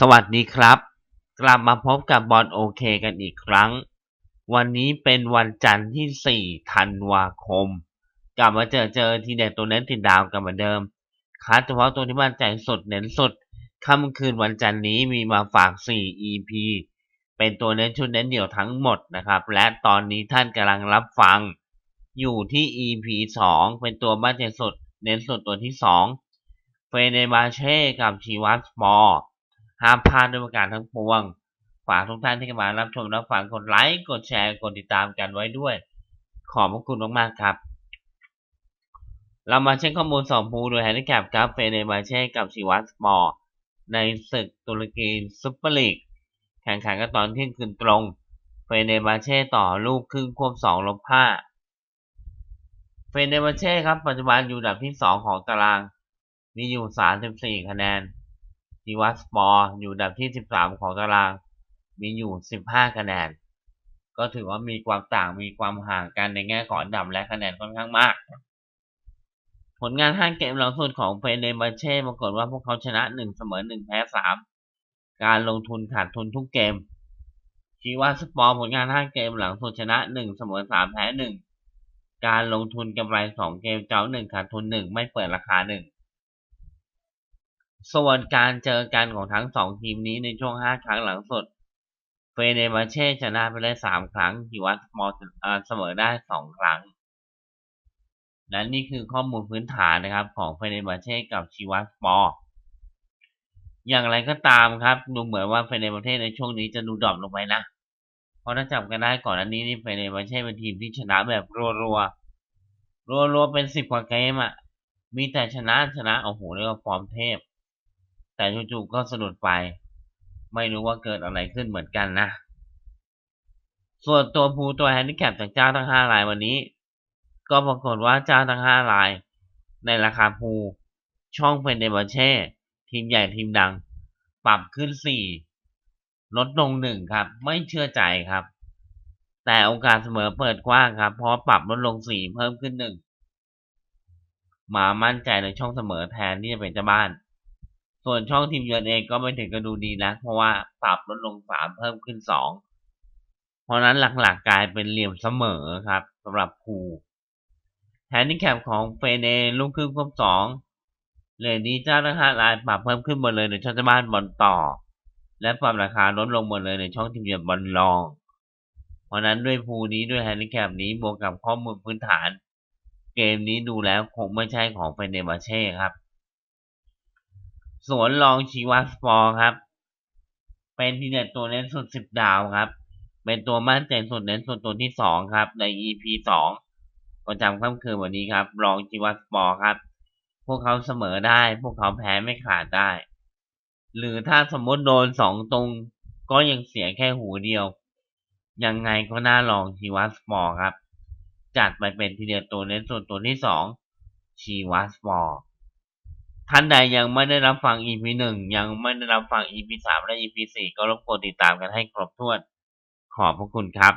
สวัสดีครับ กลับมาพบกับบอลโอเคกันอีกครั้ง วันนี้เป็นวันจันทร์ที่ 4 ธันวาคม กลับมาเจอเจอทีเด็ดตัวเน้นติดดาวกันเหมือนเดิมคัดเฉพาะตัวที่มั่นใจสดเน้นสดค่ำคืนวันจันทร์นี้มีมาฝาก 4 EP เป็นตัวเน้นชุดเน้นเดี่ยวทั้งหมดนะครับ และตอนนี้ท่านกำลังรับฟัง อยู่ที่ EP 2 เป็นตัวมั่นใจสดเน้นสดตัวที่ 2 เฟเนบาเช่กับชีวัตสปอร์ ห้ามพลาดด้วยประการทั้งปวง ฝากทุกท่านที่มารับชมรับฟังกดไลค์กดแชร์กดติดตามกันไว้ด้วย ขอบพระคุณมากๆครับ เรามาเช็คข้อมูลสองภูโดยแฮนดิแคปครับเฟเนบาเช่กับชีวัสปอร์ในศึกตุรกีซุปเปอร์ลีกแข่งขันกันตอนเที่ยงคืนตรงเฟเนบาเช่ต่อลูกครึ่งควบสองลบห้าเฟเนบาเช่ครับปัจจุบันอยู่อันดับที่สองของตาราง มีอยู่สามสิบสี่คะแนน ทีวัสปอร์อยู่อันดับที่ 13 ของตาราง มีอยู่ 15 คะแนน ก็ถือว่ามีความต่างมีความห่างกันในแง่ของอันดับและคะแนนค่อนข้างมาก ผลงาน 5 เกมหลังสุดของเฟเนบเช่ปรากฏว่าพวกเขาชนะ 1 เสมอ 1 แพ้ 3 การลงทุนขาดทุนทุกเกมชีวาสปอร์ผลงาน 5 เกมหลังสุดชนะ 1 เสมอ 3 แพ้ 1 การลงทุนกำไร 2 เกมเจ้า 1 ขาดทุน 1 ไม่เปิดราคา 1 ส่วนการเจอกันของทั้งสองทีมนี้ในช่วง 5 ครั้งหลังสุด เฟเนบาเช่ชนะไปได้ 3 ครั้งฮิวัสมอลเสมอได้ 2 ครั้ง และนี่คือข้อมูลพื้นฐานนะครับของเฟเนบาเช่กับชิวัสปอร์อย่างไรก็ตามครับ ดูเหมือนว่าเฟเนบาเช่ในช่วงนี้จะดูดรอปลงไปนะ เพราะถ้าจำกันได้ก่อนอันนี้นี่เฟเนบาเช่เป็นทีมที่ชนะแบบรัวๆรัวๆเป็น10กว่าเกมอะ่ะมีแต่ชนะชนะโอ้โหเรียกว่าฟอร์มเทพ แต่จู่ๆก็สะดุดไป ไม่รู้ว่าเกิดอะไรขึ้นเหมือนกันนะ ส่วนตัวภูตัวแฮนดิแคปจากเจ้าทั้ง5รายวันนี้ ก็ปรากฏว่าเจ้าทั้ง5ราย ในราคาภูช่องเป็นเดบเช่ ทีมใหญ่ทีมดัง ปรับขึ้น4ลดลง1ครับ ไม่เชื่อใจครับ แต่โอกาสเสมอเปิดกว้างครับ เพราะปรับลดลง4เพิ่มขึ้น1มามั่นใจในช่องเสมอแทนที่จะเป็นเจ้าบ้าน ส่วนช่องทีมเยือนเองก็ไม่ถึงกับดูดีนะ เพราะว่าปรับลดลง3เพิ่มขึ้น2เพราะนั้นหลักๆกลายเป็นเหลี่ยมเสมอครับสำหรับภูแฮนดิแคปของเฟเนลูกครึ่งควบ2เลนนี้เจ้าทั้ง5รายปรับเพิ่มขึ้นหมดเลยในช่องเจ้าบ้านบอลต่อ และปรับราคาลดลงหมดเลยในช่องทีมเยือนบอลรอง เพราะนั้นด้วยภูนี้ด้วยแฮนดิแคปนี้บวกกับข้อมูลพื้นฐาน เกมนี้ดูแล้วคงไม่ใช่ของเฟเนบาเช่ครับ สวนรองชีวัสปอร์ครับ เป็นทีเด็ดตัวเน้นสุดสิบดาวครับ เป็นตัวมั่นใจสุดเน้นสุดตัวที่สองครับ ใน EP สองประจำค่ำคืนวันนี้ครับรองชีวัสปอร์ครับ พวกเขาเสมอได้ พวกเขาแพ้ไม่ขาดได้ หรือถ้าสมมติโดนสองตรงก็ยังเสียแค่หูเดียว ยังไงก็น่าลองชีวัสปอร์ครับ จัดไปเป็นทีเดียวตัวเน้นสุดตัวที่สองชีวัสปอร์ ท่านใดยังไม่ได้รับฟัง EP หนึ่งยังไม่ได้รับฟัง EP สามและ EP สี่ก็รบกวนติดตามกันให้ครบถ้วน ขอบพระคุณครับ